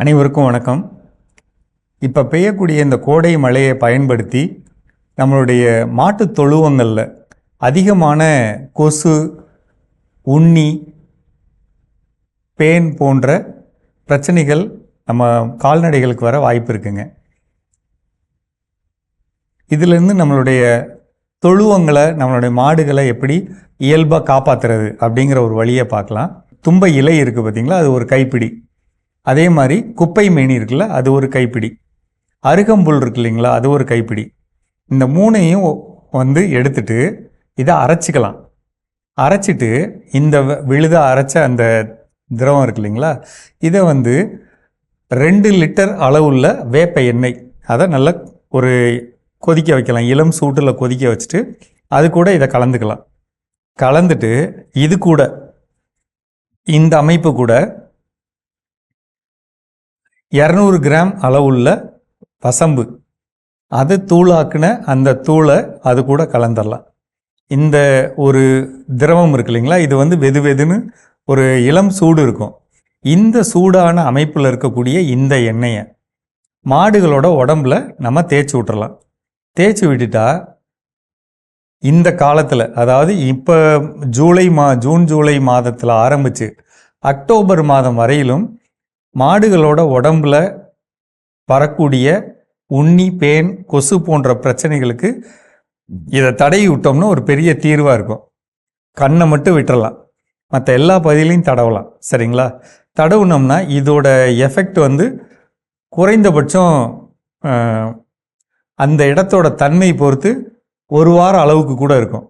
அனைவருக்கும் வணக்கம். இப்போ பெய்யக்கூடிய இந்த கோடை மழையை பயன்படுத்தி நம்மளுடைய மாட்டுத் தொழுவங்களில் அதிகமான கொசு உண்ணி பேன் போன்ற பிரச்சனைகள் நம்ம கால்நடைகளுக்கு வர வாய்ப்பு இருக்குங்க. இதிலிருந்து நம்மளுடைய தொழுவங்களை நம்மளுடைய மாடுகளை எப்படி இயல்பாக காப்பாற்றுறது அப்படிங்கிற ஒரு வழியை பார்க்கலாம். தும்ப இலை இருக்குது பார்த்தீங்களா அது ஒரு கைப்பிடி. அதே மாதிரி குப்பை மேனி இருக்குல்ல அது ஒரு கைப்பிடி. அருகம்புல் இருக்கு இல்லைங்களா அது ஒரு கைப்பிடி. இந்த மூணையும் வந்து எடுத்துட்டு இதை அரைச்சிக்கலாம். அரைச்சிட்டு இந்த வ- அரைச்ச அந்த திரவம் இருக்கு இல்லைங்களா இதை வந்து ரெண்டு லிட்டர் அளவுள்ள வேப்ப எண்ணெய் அதை நல்லா ஒரு கொதிக்க வைக்கலாம். இளம் சூட்டில் கொதிக்க வச்சுட்டு அது கூட இதை கலந்துக்கலாம். கலந்துட்டு இது கூட இந்த அமைப்பு கூட இரநூறு கிராம் அளவுள்ள பசம்பு அது தூளாக்குன அந்த தூளை அது கூட கலந்துடலாம் இந்த ஒரு திரவம் இருக்கு இல்லைங்களா? இது வந்து வெது வெதுன்னு ஒரு இளம் சூடு இருக்கும். இந்த சூடான அமைப்பில் இருக்கக்கூடிய இந்த எண்ணெயை மாடுகளோட உடம்புல நம்ம தேய்ச்சி விட்டுறலாம். தேய்ச்சி விட்டுட்டா இந்த காலத்தில் அதாவது இப்போ ஜூலை மா ஜூன் ஜூலை மாதத்தில் ஆரம்பித்து அக்டோபர் மாதம் வரையிலும் மாடுகளோட உடம்புல வரக்கூடிய உண்ணி பேன் கொசு போன்ற பிரச்சனைகளுக்கு இதை தடவி விட்டோம்னா ஒரு பெரிய தீர்வாக இருக்கும். கண்ணை மட்டும் விட்டுறலாம். மற்ற எல்லா பகுதியிலையும் தடவலாம். சரிங்களா? தடவுனோம்னா இதோட எஃபெக்ட் வந்து குறைந்தபட்சம் அந்த இடத்தோட தன்மை பொறுத்து ஒரு வார அளவுக்கு கூட இருக்கும்.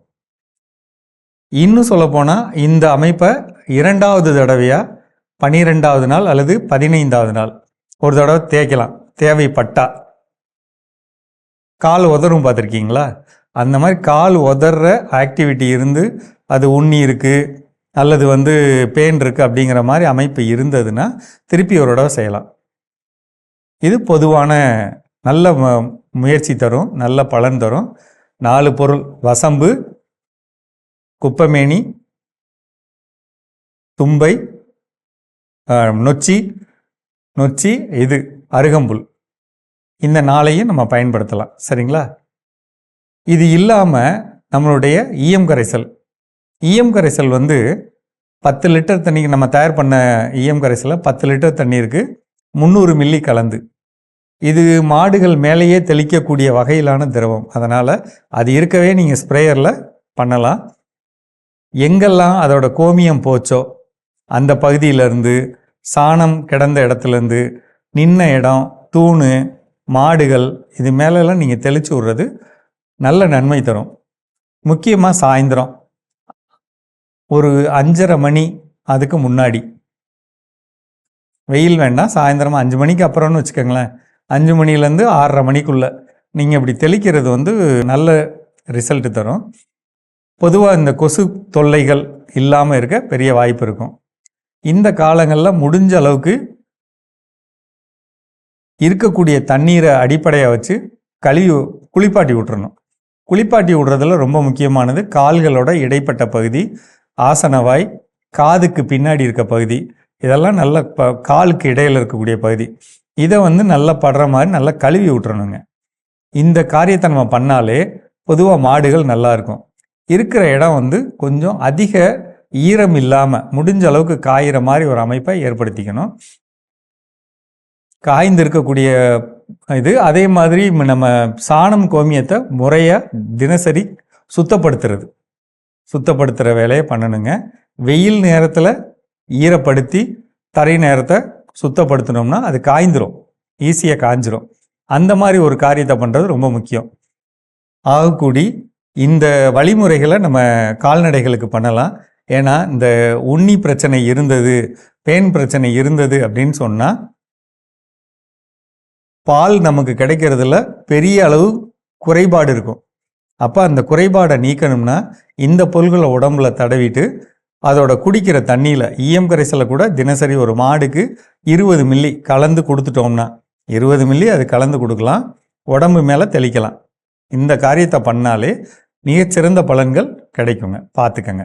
இன்னும் சொல்லப்போனால் இந்த அமைப்பை இரண்டாவது தடவையாக பனிரெண்டாவது நாள் அல்லது பதினைந்தாவது நாள். ஒரு தடவை தேய்க்கலாம். தேவைப்பட்டா. கால் உதறும் பார்த்துருக்கீங்களா? அந்த மாதிரி கால் உதற ஆக்டிவிட்டி இருந்து அது உண்ணி இருக்குது அல்லது வந்து பேன் இருக்குது அப்படிங்கிற மாதிரி அமைப்பு இருந்ததுன்னா திருப்பி ஒரு தடவை செய்யலாம். இது பொதுவான நல்ல ம- முயற்சி தரும் நல்ல பலன் தரும். நாலு பொருள் வசம்பு குப்பமேனி தும்பை நொச்சி நொச்சி இது அருகம்புல். இந்த நாளையும் நம்ம பயன்படுத்தலாம். சரிங்களா? இது இல்லாமல் நம்மளுடைய ஈயம் கரைசல். ஈயம் கரைசல் வந்து பத்து லிட்டர் தண்ணிக்கு நம்ம தயார் பண்ண ஈயம் கரைசலை பத்து லிட்டர் தண்ணீருக்கு முந்நூறு மில்லி கலந்து. இது மாடுகள் மேலேயே தெளிக்கக்கூடிய வகையிலான திரவம். அதனால் அது இருக்கவே நீங்கள் ஸ்ப்ரேயரில் பண்ணலாம். எங்கெல்லாம் அதோட கோமியம் போச்சோ அந்த பகுதியிலேருந்து சாணம் கிடந்த இடத்துலேருந்து நின்ன இடம் தூணு மாடுகள் இது மேலெல்லாம் நீங்கள் தெளித்து விட்றது நல்ல நன்மை தரும். முக்கியமாக சாயந்தரம். ஒரு அஞ்சரை மணி அதுக்கு முன்னாடி. வெயில் வேண்டாம் சாயந்தரம் அஞ்சு மணிக்கு அப்புறம்னு வச்சுக்கோங்களேன். அஞ்சு மணிலேருந்து ஆறரை மணிக்குள்ளே. நீங்கள் இப்படி தெளிக்கிறது வந்து நல்ல ரிசல்ட் தரும். பொதுவாக இந்த கொசு தொல்லைகள் இல்லாமல் இருக்க பெரிய வாய்ப்பு இருக்கும். இந்த காலங்களில் முடிஞ்ச அளவுக்கு இருக்கக்கூடிய தண்ணீரை அடிப்படையாக வச்சு கழுவி குளிப்பாட்டி விட்டுறணும். குளிப்பாட்டி விடுறதுல ரொம்ப முக்கியமானது கால்களோட இடைப்பட்ட பகுதி ஆசனவாய் காதுக்கு பின்னாடி இருக்க பகுதி. இதெல்லாம் நல்ல ப காலுக்கு இடையில் இருக்கக்கூடிய பகுதி. இதை வந்து நல்லா படுற மாதிரி நல்லா கழுவி விட்டுறணுங்க. இந்த காரியத்தை நம்ம பண்ணாலே பொதுவாக மாடுகள் நல்லா இருக்கும். இருக்கிற இடம் வந்து கொஞ்சம் அதிக ஈரம் இல்லாமல் முடிஞ்ச அளவுக்கு காயிற மாதிரி ஒரு அமைப்பை ஏற்படுத்திக்கணும். காய்ந்து இருக்கக்கூடிய இது அதே மாதிரி நம்ம சாணம் கோமியத்தை முறையாக தினசரி சுத்தப்படுத்துறது. சுத்தப்படுத்துகிற வேலையை பண்ணணுங்க. வெயில் நேரத்தில் ஈரப்படுத்தி தரை நேரத்தை சுத்தப்படுத்தினோம்னா அது காய்ந்துடும் ஈஸியாக காய்ஞ்சிரும் அந்த மாதிரி ஒரு காரியத்தை பண்ணுறது ரொம்ப முக்கியம். ஆகக்கூடி இந்த வழிமுறைகளை நம்ம கால்நடைகளுக்கு பண்ணலாம். ஏன்னா இந்த உண்ணி பிரச்சனை இருந்தது பேன் பிரச்சனை இருந்தது அப்படின்னு சொன்னால் பால் நமக்கு கிடைக்கிறதுல பெரிய அளவு குறைபாடு இருக்கும். அப்போ அந்த குறைபாடை நீக்கணும்னா இந்த பொருள்களை உடம்புல தடவிட்டு அதோட குடிக்கிற தண்ணியில் ஈயம் கரைசலை கூட தினசரி ஒரு மாடுக்கு இருபது மில்லி கலந்து கொடுத்துட்டோம்னா இருபது மில்லி அது கலந்து கொடுக்கலாம் உடம்பு மேலே தெளிக்கலாம். இந்த காரியத்தை பண்ணாலே மிகச்சிறந்த பலன்கள் கிடைக்குங்க. பார்த்துக்கங்க.